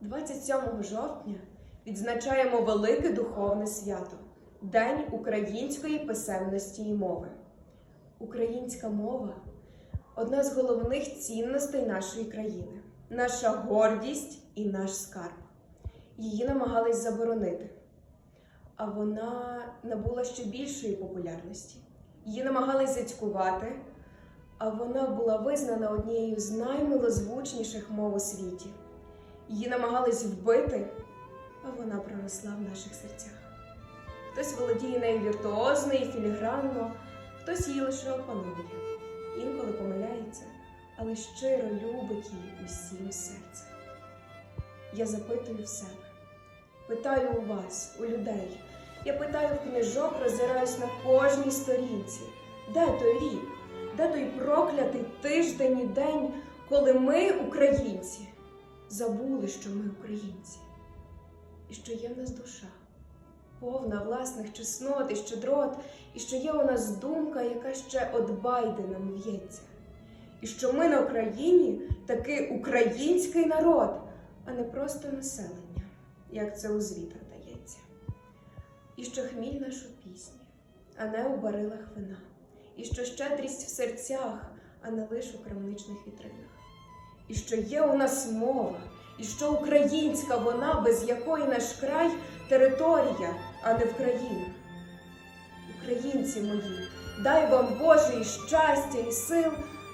27 жовтня відзначаємо велике духовне свято День української писемності і мови. Українська мова одна з головних цінностей нашої країни, наша гордість і наш скарб. Її намагались заборонити, а вона набула ще більшої популярності. Її намагались зацькувати, а вона була визнана однією з наймилозвучніших мов у світі. Її намагались вбити, а вона проросла в наших серцях. Хтось володіє нею віртуозно і філігранно, хтось її лише опанує, інколи помиляється, але щиро любить її усім серцем. Я запитую в себе, питаю у вас, у людей. Я питаю в книжок, роззираюсь на кожній сторінці. Де той рік? Де той проклятий тиждень і день, коли ми, українці, забули, що ми українці, і що є в нас душа, повна власних чеснот і щедрот, і що є у нас думка, яка ще от Байденом в'ється, і що ми на Україні таки український народ, а не просто населення, як це у звітах дається. І що хміль наш у пісні, а не у барилах вина, і що щедрість в серцях, а не лише у крамничних вітринах. І що є у нас мова, і що українська вона, без якої наш край територія, а не в країнах. Українці мої, дай вам Боже і щастя, і сил,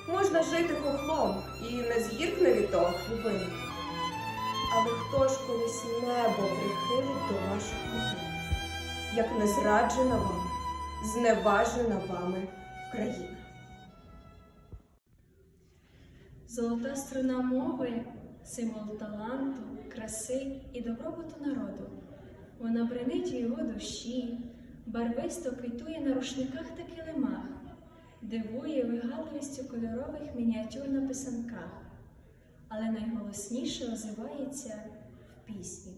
можна жити хохлом і не згіркне від того хлібини. Але хто ж колись небо прихилить до ваших могил, як не зраджена вам, зневажена вами країна? Золота струна мови символ таланту, краси і добробуту народу. Вона бренить у його душі, барвисто квітує на рушниках та килимах, дивує вигадливістю кольорових мініатюр на писанках, але найголосніше озивається в пісні.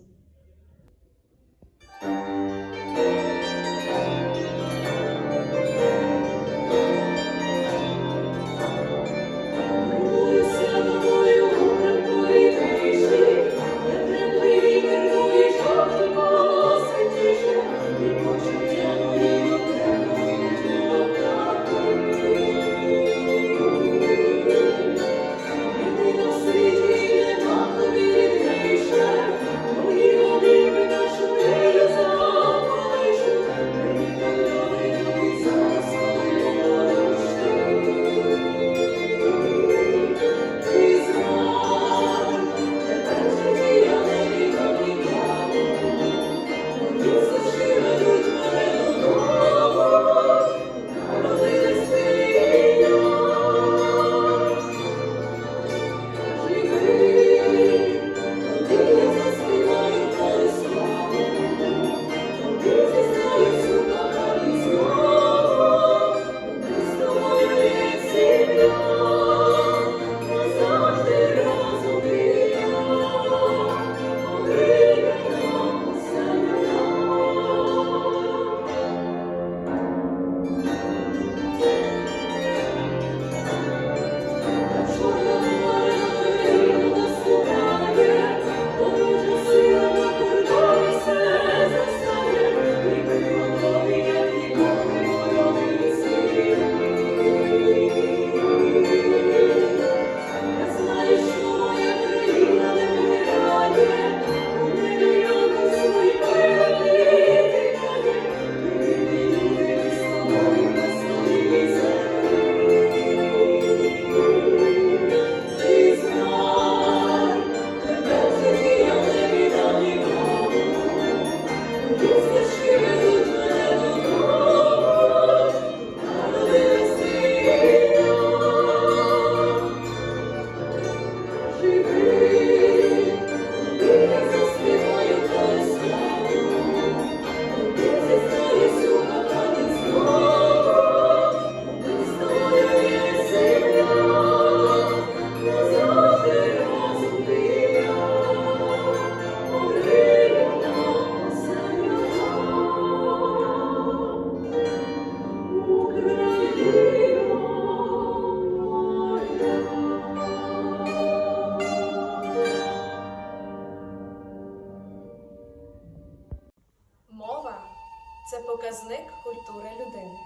Показник культури людини.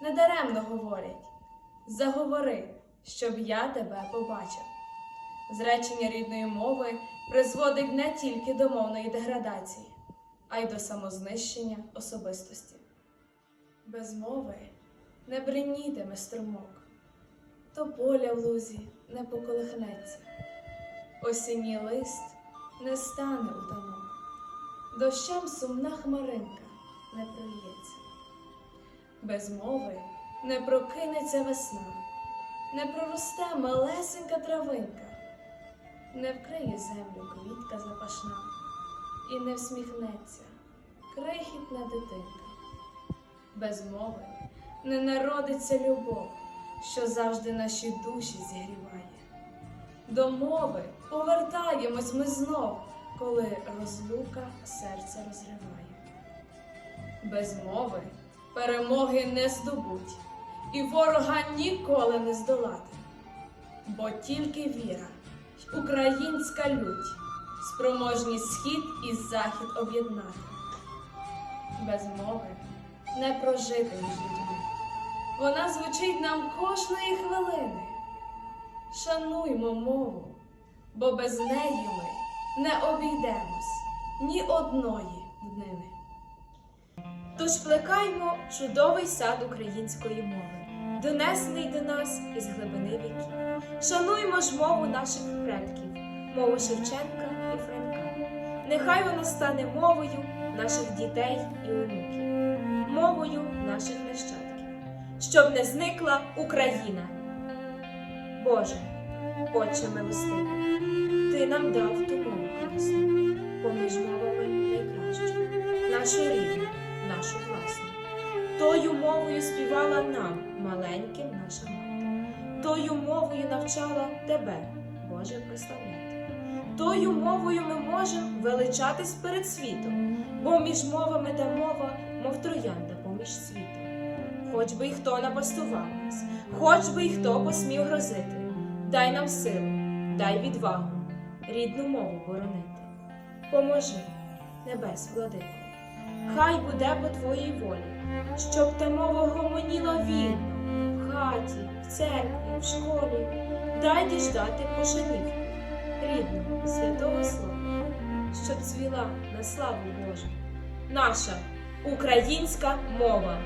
Недаремно говорять заговори, щоб я тебе побачив. Зречення рідної мови призводить не тільки до мовної деградації, а й до самознищення особистості. Без мови не бринітиме струмок, то поля в лузі не поколихнеться, осінній лист не стане у танок, дощем сумна хмаринка не прольється. Без мови не прокинеться весна, не проросте малесенька травинка, не вкриє землю квітка запашна, і не всміхнеться крихітна дитинка. Без мови не народиться любов, що завжди наші душі зігріває. До мови повертаємось ми знов, коли розлука серце розриває. Без мови перемоги не здобуть, і ворога ніколи не здолати, бо тільки віра, українська лють, спроможні схід і захід об'єднати. Без мови не прожити між людьми. Вона звучить нам кожної хвилини. Шануймо мову, бо без неї ми не обійдемось ні одної днини. Тож плекаймо чудовий сад української мови, донесений до нас із глибини віків. Шануймо ж мову наших предків, мову Шевченка і Франка. Нехай вона стане мовою наших дітей і онуків, мовою наших нащадків, щоб не зникла Україна. Боже, Отче милостивий, Ти нам дав ту мову красну, поміж мовами найкращу, нашу рідну, нашу власну. Тою мовою співала нам, маленьким наша мати. Тою мовою навчала тебе, Боже, прославляти. Тою мовою ми можемо величатись перед світом, бо між мовами та мова, мов троянда поміж світом. Хоч би й хто напастував нас, хоч би й хто посмів грозити, дай нам силу, дай відвагу, рідну мову боронити. Поможи, небес, владико, хай буде по твоїй волі, щоб та мова гомоніла вільно в хаті, в церкві, в школі. Дай діждати пошанів, рідного, святого слова, щоб цвіла на славу Божу. Наша українська мова.